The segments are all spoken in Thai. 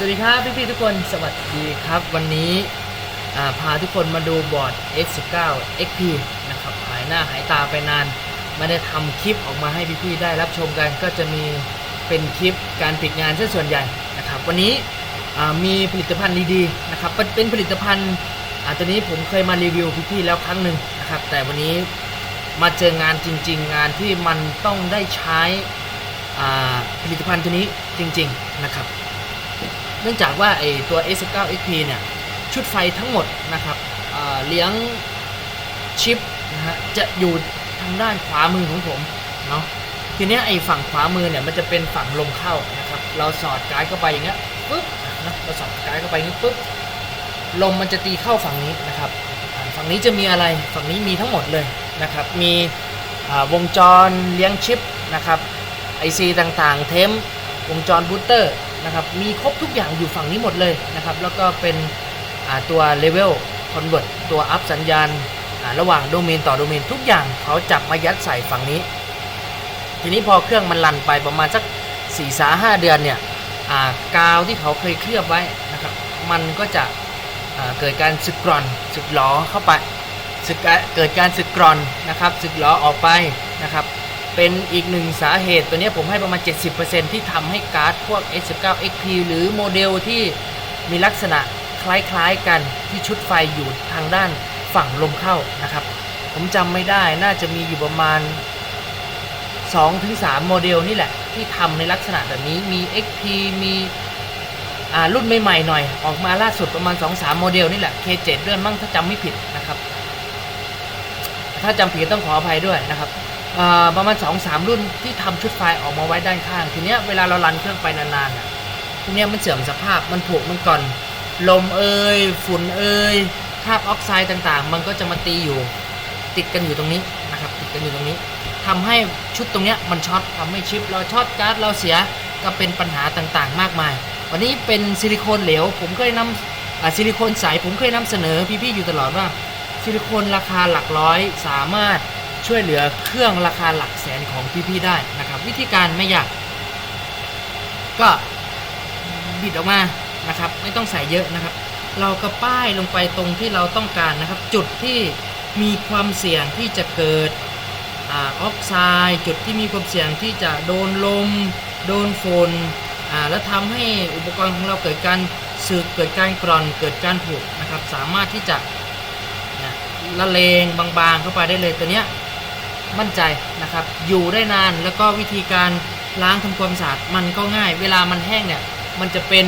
สวัสดีครับพี่ๆทุกคนสวัสดีครับวันนี้พาทุกคนมาดูบอร์ด X19 XP นะครับหายหน้าหายตาไปนาน ไม่ได้ทำคลิปออกมาให้พี่ๆได้รับชมกัน ก็จะมีเป็นคลิปการปิดงานซะส่วนใหญ่นะครับวันนี้มีผลิตภัณฑ์ดีๆนะครับเป็นผลิตภัณฑ์อ่าตัวนี้ผมเคยมารีวิวพี่ๆแล้วครั้งหนึ่งนะครับแต่วันนี้มาเจองานจริง ๆ งานที่มันต้องได้ใช้ผลิตภัณฑ์ตัวนี้จริง ๆนะครับ เนื่องจากว่าไอตัว S9 XP เนี่ยชุดไฟทั้งหมดนะครับเเลี้ยงชิปนะฮะจะอยู่ทางด้านขวามือของผมเนาะทีนี้ไอฝั่งขวามือเนี่ยมันจะเป็นฝั่งลมเข้านะครับเราสอดกายเข้าไปอย่างเงี้ยปุ๊บนะเราสอดกายเข้าไปอย่างงี้ปุ๊บลมมันจะตีเข้าฝั่งนี้นะครับฝั่งนี้จะมีอะไรฝั่งนี้มีทั้งหมดเลยนะครับมีวงจรเลี้ยงชิปนะครับไอซีต่างๆ เทมวงจรบูตเตอร์ นะครับมีครบทุกอย่างอยู่ฝั่งนี้หมดเลยนะครับแล้วก็เป็นตัวเลเวลคอนเวิร์ตตัวอัพสัญญาณระหว่างโดเมนต่อโดเมนทุกอย่างเขาจับมายัดใส่ฝั่งนี้ ทีนี้พอเครื่องมันลันไปประมาณสัก4ี่สาห้าเดือนเนี่ยกาวที่เขาเคยเคลือบไว้นะครับมันก็จะเกิดการสึกกร่อนสึกหลอเข้าไปเกิดการสึกกร่อนนะครับสึกหลอออกไปนะครับ เป็นอีกหนึ่งสาเหตุตัวนี้ผมให้ประมาณ 70%ที่ทำให้การ์ดพวก S19 XP หรือโมเดลที่มีลักษณะคล้ายๆกันที่ชุดไฟอยู่ทางด้านฝั่งลมเข้านะครับ ผมจำไม่ได้น่าจะมีอยู่ประมาณ 2-3 โมเดลนี่แหละ ที่ทำในลักษณะแบบนี้มี XP มีรุ่นใหม่ๆหน่อย ออกมาล่าสุดประมาณ 2-3 โมเดลนี่แหละ K7 ด้วยมั่งถ้าจำไม่ผิดนะครับ ถ้าจำผิดต้องขออภัยด้วยนะครับ ประมาณ2อสามรุ่นที่ทำชุดไฟออกมาไว้ด้านข้าง ทีเนี้ยเวลาเรารันเครื่องไปนานๆอะทีเนี้ยมันเสื่อมสภาพมันผุมันก่อน ลมเอ่ยฝุ่นเอ่ยคราบออกไซด์ต่างๆ มันก็จะมาตีอยู่ติดกันอยู่ตรงนี้นะครับติดกันอยู่ตรงนี้ทำให้ชุดตรงเนี้ยมันช็อตทำให้ชิปเราช็อตการ์ดเราเสียก็เป็นปัญหาต่างๆ มากมาย วันนี้เป็นซิลิโคนเหลว ผมเคยนำซิลิโคนใสผมเคยนำเสนอพี่ๆอยู่ตลอดว่าซิลิโคนราคาหลักร้อยสามารถ ช่วยเหลือเครื่องราคาหลักแสนของพี่ๆได้นะครับ วิธีการไม่ยาก ก็บิดออกมานะครับ ไม่ต้องใส่เยอะนะครับ เราก็ป้ายลงไปตรงที่เราต้องการนะครับ จุดที่มีความเสี่ยงที่จะเกิดออกไซด์จุดที่มีความเสี่ยงที่จะโดนลม โดนฝนแล้วทำให้อุปกรณ์ของเราเกิดการสึกเกิดการกร่อนเกิดการผุนะครับ สามารถที่จะละเลงบางๆเข้าไปได้เลยตัวเนี้ย มั่นใจนะครับ อยู่ได้นานแล้วก็วิธีการล้างทำความสะอาดมันก็ง่าย เวลามันแห้งเนี่ยมันจะเป็น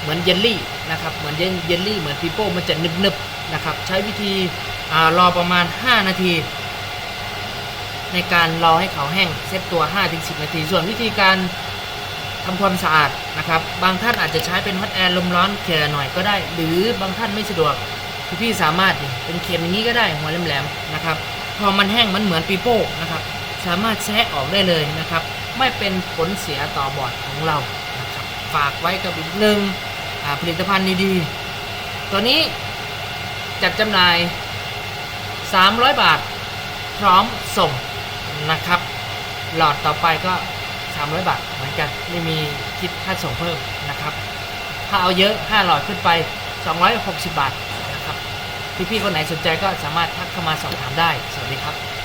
เหมือนเยลลี่นะครับเหมือนเยลลี่เหมือนปีโป้มันจะนึบๆนะครับใช้วิธีอรอประมาณ 5 นาที ในการรอให้เขาแห้งเซตตัว 5-10 นาที ส่วนวิธีการทำความสะอาดนะครับ บางท่านอาจจะใช้เป็นฮอตแอร์ลมร้อนเขี่ยหน่อยก็ได้ หรือบางท่านไม่สะดวกพี่สามารถเป็นเข็มอย่างนี้ก็ได้หัวแหลมๆนะครับ พอมันแห้งมันเหมือนปีโป้นะครับ สามารถแซะออกได้เลยนะครับ ไม่เป็นผลเสียต่อบอร์ดของเรานะครับฝากไว้กับอีกหนึ่งผลิตภัณฑ์ดีๆ ตัวนี้จัดจำหน่าย 300 บาทพร้อมส่งนะครับ หลอดต่อไปก็ 300 บาทเหมือนกันไม่มีคิดค่าส่งเพิ่มนะครับ ถ้าเอาเยอะ 5 หลอดขึ้นไป 260 บาท พี่ๆคนไหนสนใจก็สามารถทักเข้ามาสอบถามได้ สวัสดีครับ